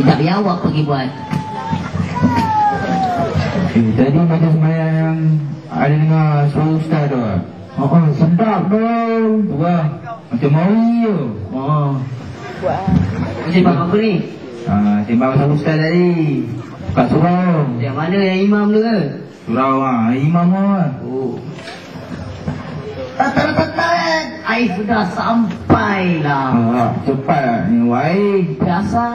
Sekejap ya awak pergi buat. Eh, tadi macam sembahyang yang ada dengar suara ustaz tu ah. Oh, oh sedap dong. Wah, macam mau je. Oh. Sembang apa ni? Ah, sembang pasal ustaz tadi. Kat surau. Yang mana yang imam tu ke? Surau ah, imam ah. Oh. Tatat-tatat, air sudah sampai lah. Ah, cepat. Ni wai. Biasa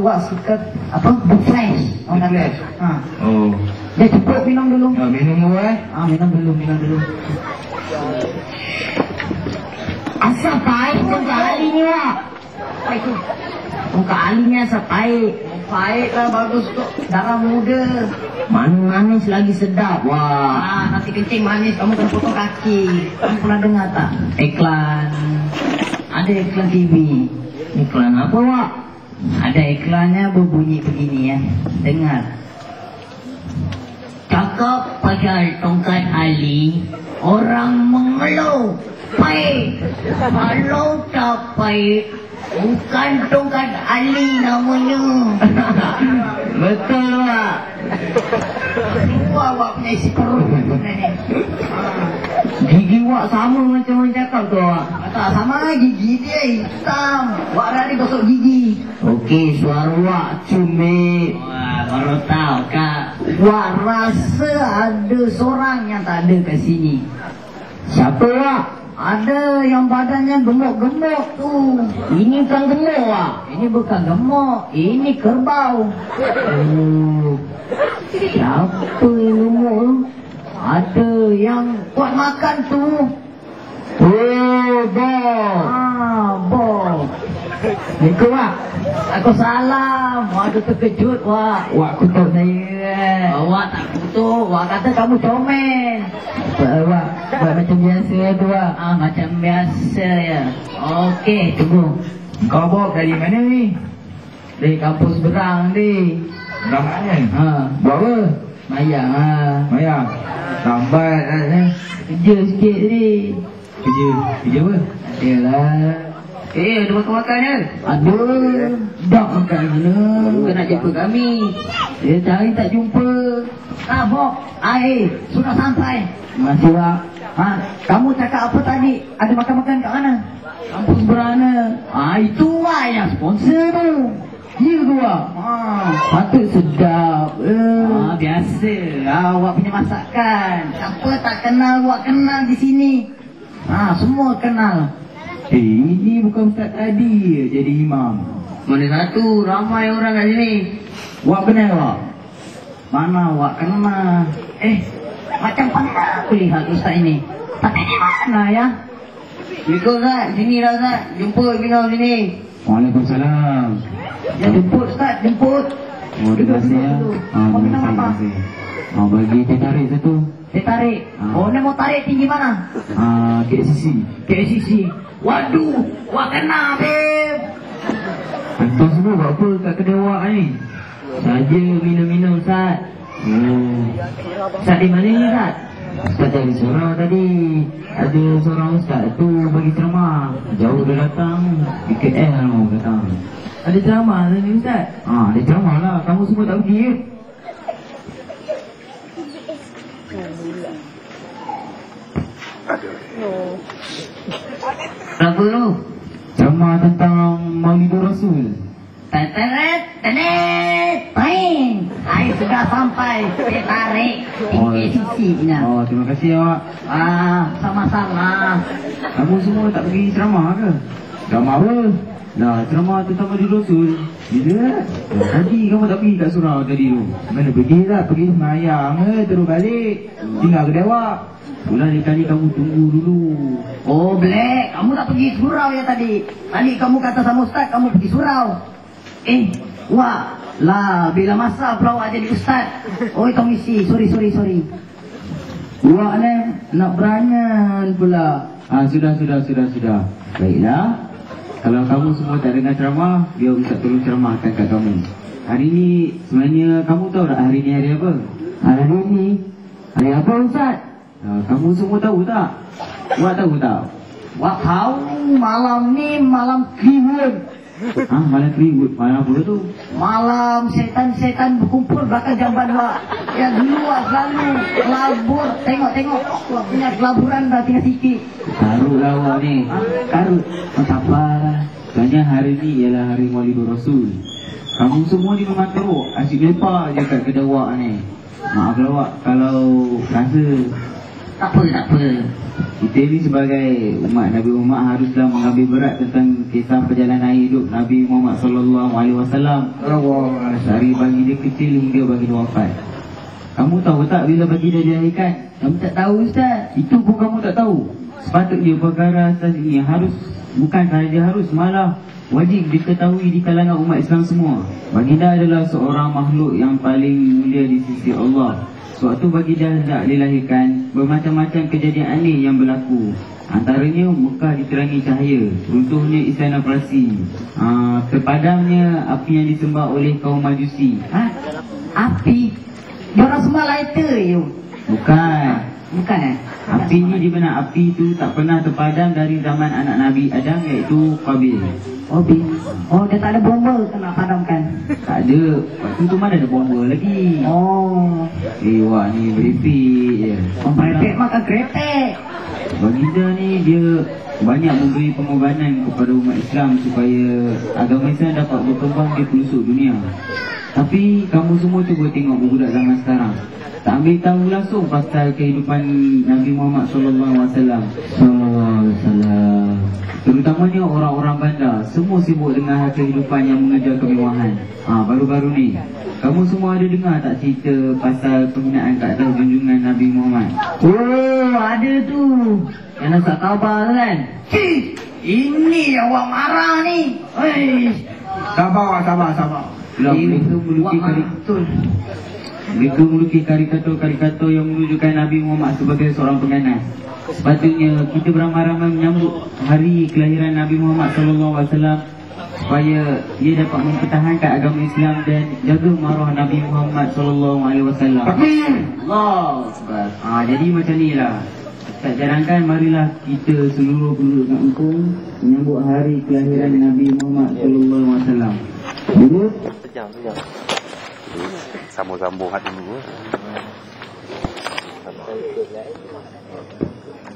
awak suka apa? Flash. Orang kata. Ha. Oh. Dia cepat minum dulu. Ya, minum dulu eh. Ah, minum dulu, minum dulu. Asal pahit tu kali ni wak. Apa itu? Muka alinya asal pahit. Pahit lah bagus tu. Darah muda. Manis lagi sedap. Wah. Ah, nanti kencing manis. Kamu kena potong kaki. Kamu pernah dengar tak? Iklan. Ada iklan TV. Iklan apa wak? Ada iklannya berbunyi begini ya. Dengar. Cakap pasal tongkat Ali, orang mengeluh. Baik. Kalau tak baik, bukan tongkat Ali namanya. Betul, Pak. Semua awak punya sebenarnya. Gigi wak sama macam orang cakap tu wak. Tak sama gigi dia hitam. Wak dah gosok gigi. Okey, suara wak cumit. Wah, baru tahu kak. Wak rasa ada seorang yang tak ada kat sini. Siapa wak? Ada yang badannya gemuk-gemuk tu. Ini bukan gemuk wak. Ini bukan gemuk. Ini kerbau. Oh. Siapa yang gemuk? Ada yang kuat makan tu. Oh, Bob. Ah, Bob. Niku, Wak. Aku salam. Waduh, terkejut, Wak. Wak kutuk saya. Oh, Wak tak kutuk. Wak kata kamu comel. Wak, Wak macam biasa tu, Wak. Ah, macam biasa ya. Okey, tunggu. Kau Bob dari mana ni? Dari kampus Berang ni. Dah mana? Ha, Buat apa? Mayang ha. Maya. Lambat lah eh. Kerja sikit ni. Kerja. Kerja apa? Yalah. Eh, ada makan-makan ke? Ada. Dah makan mana? Bukan nak jumpa kami. Dia cari tak jumpa. Ah, Bob. Air. Sudah sampai. Masih, Pak. Ha, kamu cakap apa tadi? Ada makan-makan kat mana? Kampus berana. Ah, itu lah yang sponsor tu. Tu lah. Ah, patut sedap. Eh. Ah, biasa. Awak punya masakan. Siapa tak kenal, awak kenal di sini. Ah, semua kenal. Eh, ini bukan Ustaz tadi jadi imam. Mana satu? Ramai orang kat sini. Wak benar, Wak? Mana awak kenal? Eh, macam mana aku lihat Ustaz ini? Tapi di mana ya? Assalamualaikum Ustaz. Sini lah Ustaz. Jemput kita sini. Waalaikumsalam. Jemput Ustaz. Jemput. Oh, terima kasih ya. Ah, Mau terima kasih, apa? kasih. Ah, bagi teh tarik satu. Dia tarik. Ah. Oh, ni mau tarik tinggi mana? Ah, KCC. KCC. Waduh, wak kena, Beb. Antum semua buat apa kat kedai awak ni? Saja minum-minum Ustaz. Oh, Ustaz di mana ni Ustaz? Ustaz dari surau tadi. Ada seorang ustaz tu bagi ceramah. Jauh dia datang. Di KL mau datang. Ada ceramah tadi Ustaz? Ah, dia ceramah lah. Kamu semua tak pergi? Berapa lu? Ceramah tentang Maulidur Rasul. Tetet, tetet, main. Air sudah sampai. Saya tarik. Tinggi sisinya. Oh, terima kasih awak. Ah, sama-sama. Kamu semua tak pergi ceramah ke? Ceramah apa? Nah, ceramah tentang Maulidur Rasul. Bila? Tadi kamu tak pergi kat surau tadi tu. Mana pergi lah, pergi semayang ke, terus balik. Tinggal ke dewa. Pulang kali kamu tunggu dulu. Oh, Black. Kamu tak pergi surau ya tadi. Tadi kamu kata sama Ustaz, kamu pergi surau. Eh, wah. Lah, bila masa pula awak jadi Ustaz. Oh, komisi. Sorry, sorry, sorry. Wak ni nak berangan pula. Ah sudah sudah sudah sudah. Baiklah. Kalau kamu semua tak dengar ceramah, biar Ustaz tolong ceramahkan kat kamu. Hari ni sebenarnya kamu tahu tak hari ni hari apa? Hari ini, hari apa Ustaz? Ah, kamu semua tahu tak? Wak tahu tak? Wah tahu malam ni malam Kliwon. Ha, malam keribut. Malam apa tu? Malam setan-setan berkumpul belakang jamban wak. Ya dulu wak selalu kelabur. Tengok-tengok. Wak punya kelaburan dah tinggal sikit. Karut lah awak ni. Karut. Oh, tak apa Soalnya hari ni ialah hari Maulid Rasul. Kamu semua ni memang teruk. Asyik lepak je kat kedai awak ni. Maaf lah awak kalau rasa Tak apa, tak apa. kita ni sebagai umat Nabi Muhammad haruslah mengambil berat tentang kisah perjalanan hidup Nabi Muhammad sallallahu alaihi wasallam. Dari bagi dia kecil hingga bagi dia wafat. Kamu tahu tak bila bagi dia dilahirkan? Kamu tak tahu Ustaz. Itu pun kamu tak tahu. Sepatutnya perkara asas ini harus bukan sahaja harus malah wajib diketahui di kalangan umat Islam semua. Baginda adalah seorang makhluk yang paling mulia di sisi Allah. Sewaktu baginda hendak dilahirkan, bermacam-macam kejadian aneh yang berlaku. Antaranya Mekah diterangi cahaya, runtuhnya istana Parsi, aa, terpadamnya api yang disembah oleh kaum Majusi. Ha? Api. Diorang semua lighter you. Bukan, Bukan eh? Api ni di mana api tu tak pernah terpadam dari zaman anak Nabi Adam iaitu Qabil. Oh, bi. Oh, dia tak ada bomba ke nak padamkan? Tak ada. Waktu tu mana ada bomba lagi. Oh. Eh wah ni beripik je. Orang merepek makan kretek. Baginda ni dia banyak memberi pengorbanan kepada umat Islam supaya agama Islam dapat berkembang di pelosok dunia. Tapi kamu semua cuba tengok budak zaman sekarang. Tak ambil tahu langsung pasal kehidupan Nabi Muhammad sallallahu alaihi wasallam. Sallallahu alaihi wasallam. Terutamanya orang-orang bandar semua sibuk dengan kehidupan yang mengejar kemewahan. Ah ha, baru-baru ni kamu semua ada dengar tak cerita pasal penghinaan ke atas junjungan Nabi Muhammad? Oh, ada tu. Yang nak khabar tu kan? Cih, ini awak marah ni. Hei. Sabar, sabar, sabar. Ini mereka melukis betul. Mereka melukis karikatur-karikatur yang menunjukkan Nabi Muhammad sebagai seorang pengganas. Sepatutnya kita beramai-ramai menyambut hari kelahiran Nabi Muhammad sallallahu alaihi wasallam supaya ia dapat mempertahankan agama Islam dan jaga maruah Nabi Muhammad sallallahu alaihi wasallam. Takbir. Allah Akbar. Ah jadi macam ni lah. Tak jarangkan marilah kita seluruh penduduk kampung menyambut hari kelahiran Nabi Muhammad sallallahu alaihi wasallam. Bila Sejam, sejam. Sambung-sambung hati dulu. Sampai